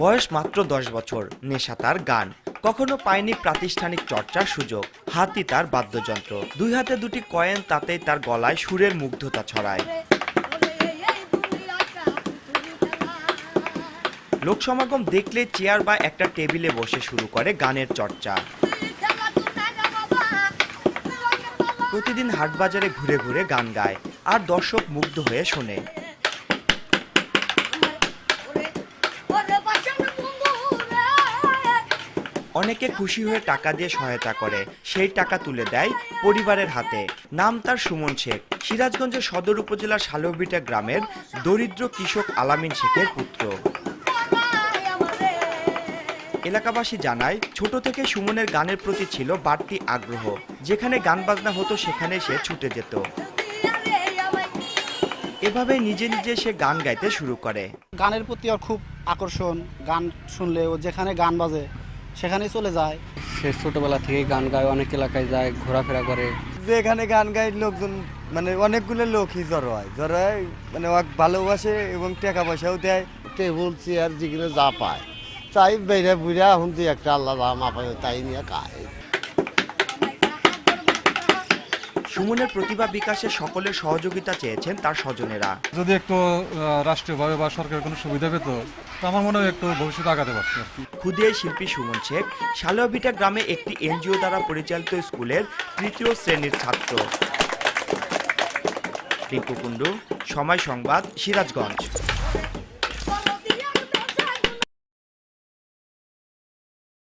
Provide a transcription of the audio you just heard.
বয়স মাত্র দশ বছর। নেশা তার গান। কখনো পায়নি প্রাতিষ্ঠানিক চর্চার সুযোগ। হাতি তার বাদ্যযন্ত্র। দুই হাতে দুটি কয়েন, তাতেই তার গলায় সুরের মুগ্ধতা ছড়ায়। লোকসমাগম দেখলে চেয়ার বা একটা টেবিলে বসে শুরু করে গানের চর্চা। প্রতিদিন হাটবাজারে ঘুরে ঘুরে গান গায়। আর দর্শক মুগ্ধ হয়ে শোনে। অনেকে খুশি হয়ে টাকা দিয়ে সহায়তা করে। সেই টাকা তুলে দেয় পরিবারের হাতে। নাম তার সুমন শেখ। সিরাজগঞ্জের সদর উপজেলার শালবিটা গ্রামের দরিদ্র কৃষক আলামিন শেখের পুত্র। এলাকাবাসী জানায়, ছোট থেকে সুমনের গানের প্রতি ছিল বাড়তি আগ্রহ। যেখানে গান বাজনা হতো, সেখানে সে ছুটে যেত। এভাবে নিজে নিজে সে গান গাইতে শুরু করে। গানের প্রতি ওর খুব আকর্ষণ। গান শুনলে ও যেখানে গান বাজে সেখানেই চলে যায়। সে ছোটবেলা থেকে গান গায় অনেক এলাকায় যায় ঘোরাফেরা করে। যে এখানে গান গায় লোকজন মানে অনেকগুলো লোকই জড়ো হয়। জড়ো হয় মানে ওয়াক ভালোবাসে এবং টাকা পয়সাও দেয়। টেবিল চেয়ার যেগুলো যা পায়। তাই বেড়ে বুড়া এখন যে একটা আল্লাহ মা পায় তাই নিয়ে খায়। সুমনের প্রতিভা বিকাশে সকলের সহযোগিতা চেয়েছেন তার স্বজনেরা। যদি একটু রাষ্ট্রীয়ভাবে বা সরকারের কোনো সুবিধা পেত আমার মনে হয় একটু ভবিষ্যতে আগাতে পারতো। আর কি খুদিয়াই শিল্পী সুমন শেখ সালোয়াভিটা গ্রামে একটি এনজিও দ্বারা পরিচালিত স্কুলের তৃতীয় শ্রেণির ছাত্র। টিঙ্কু কুণ্ডু সময় সংবাদ সিরাজগঞ্জ।